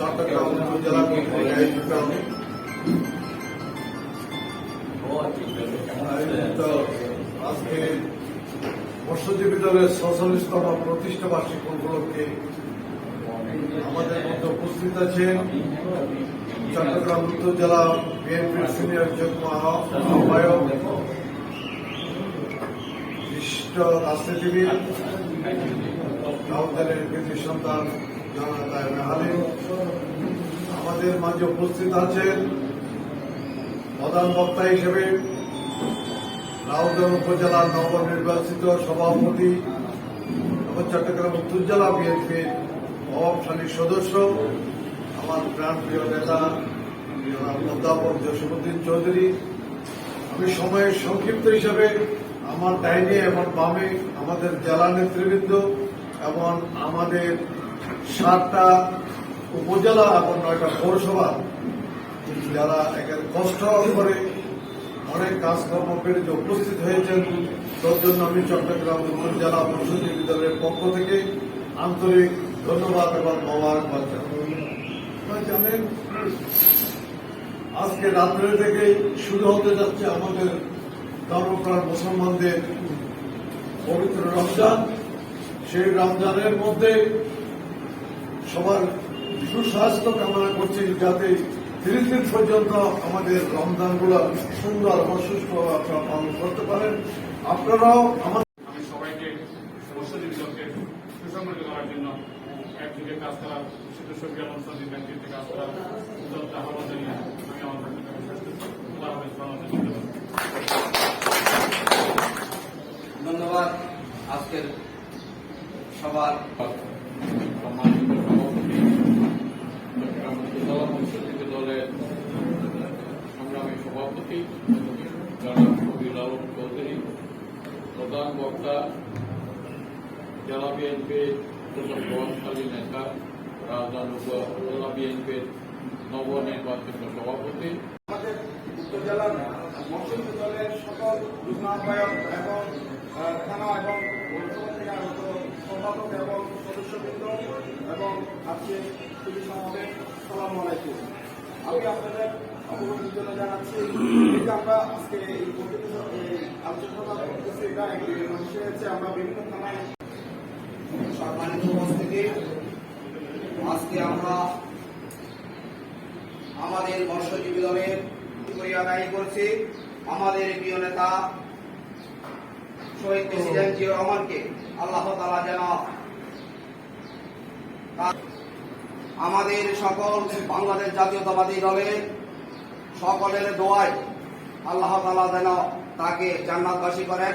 চট্টগ্রাম উপজেলা আয়োজিত আজকে মৎস্যজীবী দলের ছচল্লিশতম প্রতিষ্ঠা বার্ষিক উপলক্ষে আমাদের মধ্যে উপস্থিত আছেন চট্টগ্রাম উত্তর জেলা বিএনপির সিনিয়র যুগ্ম আহ্বায়ক বিশিষ্ট রাজনীতিবিদ সন্তান জনতা হালিম আমাদের মাঝে উপস্থিত আছেন প্রধান বক্তা হিসেবে রাউজান উপজেলার নবনির্বাচিত সভাপতি এবং চট্টগ্রাম উত্তর জেলা বিএনপির প্রভাবশালী সদস্য, আমার প্রাণপ্রিয় নেতা অধ্যাপক জসীমুদ্দিন চৌধুরী। আমি সময়ের সংক্ষিপ্ত হিসাবে আমার ডাইনে এবং বামে আমাদের জেলা নেতৃবৃন্দ এবং আমাদের সাতটা উপজেলা এবং নয়টা পৌরসভা, যারা একের কষ্ট করে অনেক কাজকর্ম করে যে উপস্থিত হয়েছেন তার জন্য আমি চট্টগ্রাম জেলা পরিষদীয় দলের পক্ষ থেকে আন্তরিক ধন্যবাদ এবং মোবারকবাদ জানেন আজকে রাত্রে থেকে শুরু হতে যাচ্ছে আমাদের ধর্মপ্রাণ মুসলমানদের পবিত্র রমজান। সেই রমজানের মধ্যে সবার সুস্বাস্থ্য কামনা করছি যাতে তিরিশ দিন পর্যন্ত আমাদের রমদানগুলো সুন্দর এবং সুস্থভাবে আপনারা পালন করতে পারেন। আপনারাও আমাদের আমি সবাইকে সুসংগঠিত করার জন্য একদিকে কাজ করা শিশু সঙ্গে ব্যক্তিতে কাজ করার উদ্যোগটা আহ্বান জানিয়ে আমি আমার বক্তব্য শেষ করছি আল্লাহ হাফেজ বাংলাদেশ জিন্দাবাদ। ধন্যবাদ আজকের সবার সম্মানিত সভাপতি চট্টগ্রাম উপজেলা পরিষদীয় দলের সংগ্রামী সভাপতি জনাব কবির আলম চৌধুরী প্রধান বক্তা, জেলা বিএনপির প্রভাবশালী নেতা রাজধান উপজেলা বিএনপির নবনির্বাচিত সভাপতি। আমাদের উত্তর জেলার মৎস্য দলের সকল যুগ্ম এবং থানা এবং সম্পাদক এবং সদস্যবৃন্দ এবং আজকে পুলিশ সমাবেশ সালাম আলাইকুম। আমি আপনাদের আমাদের মৎস্যজীবী দলের আদায় করছি। আমাদের প্রিয় নেতা শহীদ প্রেসিডেন্ট জিয়া রহমানকে আল্লাহ তালা যেন আমাদের সকল বাংলাদেশ জাতীয়তাবাদী দলের সকলের দোয়ায় আল্লাহ তালা যেন তাকে জান্নাতবাসী করেন।